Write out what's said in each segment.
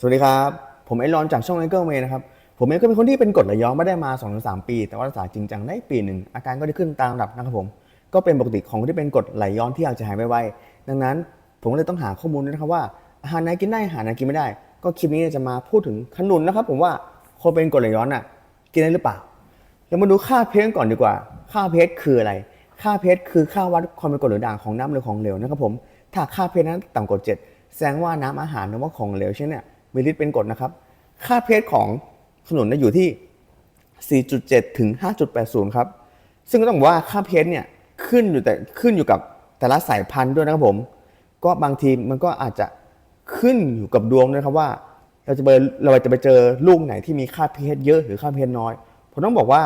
สวัสดีครับ ผมไอรอนจากช่องไอเกิลเมย์นะครับ ผมเองก็เป็นคนที่เป็นกรดไหลย้อนไม่ได้มา2อถึงสปี แต่ว่ารักษาจริงจังได้ปีหนึ่ง อาการก็ได้ขึ้นตามลำดับนะครับผม ก็เป็นปกติของคนที่เป็นกรดไหลย้อนที่อยากจะหายไวๆดังนั้นผมก็เลยต้องหาข้อมูลนะครับว่าอาหารไหนกินได้อาหารไหนกินไม่ได้ ก็คลิปนี้จะมาพูดถึงขนุนนะครับ ผมว่าคนเป็นกรดไหลย้อนอะกินได้หรือเปล่าเรามาดูค่าเพชก่อนดีกว่า ค่าเพชคืออะไร ค่าเพชคือค่าวัดความเป็นกรดหรือด่างของน้ำหรือของเหลวนะครับผมถ้าค่าเพชนั้นต่ำกว่า7แสดงว่าน้ำอาหารหรือว่าของเหลวเช่นเนี่ย มีฤทธิ์เป็นกรดนะครับ ค่าเพชของขนุนเนี่ยอยู่ที่ 4.7 ถึง 5.80 ครับ ซึ่งก็ต้องบอกว่าค่าเพชเนี่ยขึ้นอยู่แต่ขึ้นอยู่กับแต่ละสายพันธุ์ด้วยนะครับผม ก็บางทีมันก็อาจจะขึ้นอยู่กับดวงด้วยครับว่า เราจะไปเราจะไปเจอลูกไหนที่มีค่าเพชเยอะหรือค่าเพชน้อย ผมต้องบอกว่า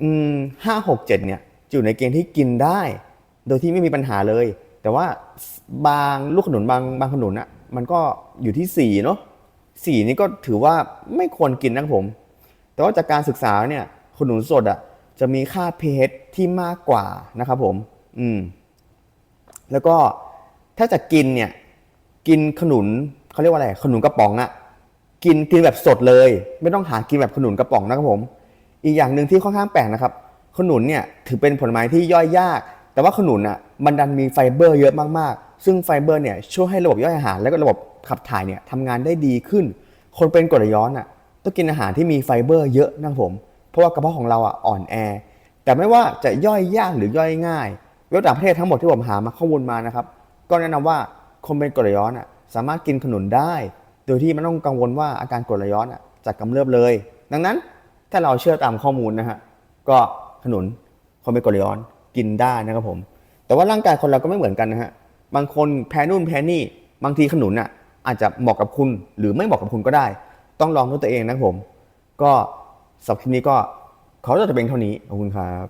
อืมห้าหกเจ็ดเนี่ยอยู่ในเกณฑ์ที่กินได้ โดยที่ไม่มีปัญหาเลย แต่ว่าบางลูกขนุนบางบางขนุนอะ มันก็อยู่ที่สี่เนาะสี่นี่ก็ถือว่าไม่ควรกินนะผม แต่ว่าจากการศึกษาเนี่ยขนุนสดอะจะมีค่า pH ที่มากกว่านะครับผม อืม แล้วก็ถ้าจะกินเนี่ย กินขนุนเขาเรียกว่าอะไร ขนุนกระป๋องอะกินกินแบบสดเลย ไม่ต้องหากินแบบขนุนกระป๋องนะครับผม อีกอย่างหนึ่งที่ค่อนข้างแปลกนะครับ ขนุนเนี่ยถือเป็นผลไม้ที่ย่อยยาก แต่ว่าขนุนอะมันดันมีไฟเบอร์เยอะมากๆ ซึ่งไฟเบอร์เนี่ยช่วยให้ระบบย่อยอาหาร และก็ระบบขับถ่ายเนี่ยทำงานได้ดีขึ้น คนเป็นกรดย้อนอะต้องกินอาหารที่มีไฟเบอร์เยอะนะผม เพราะว่ากระเพาะของเราอะอ่อนแอ แต่ไม่ว่าจะย่อยยากหรือย่อยง่ายเว็บต่างประเทศทั้งหมดที่ผมหามาข้อมูลมานะครับ ก็แนะนำว่าคนเป็นกรดย้อนอะสามารถกินขนุนได้ โดยที่ไม่ต้องกังวลว่าอาการกรดย้อนอะจะกำเริบเลย ดังนั้นถ้าเราเชื่อตามข้อมูลนะฮะก็ขนุนคนเป็นกรดย้อนกินได้นะครับผม แต่ว่าร่างกายคนเราก็ไม่เหมือนกันนะฮะ บางคนแพ้นู่นแพ้นี่ บางทีขนุนอะอาจจะเหมาะกับคุณหรือไม่เหมาะกับคุณก็ได้ ต้องลองด้วยตัวเองนะผม ก็สับคลิปนี้ก็เขาจะเป็นเท่านี้ขอบคุณครับ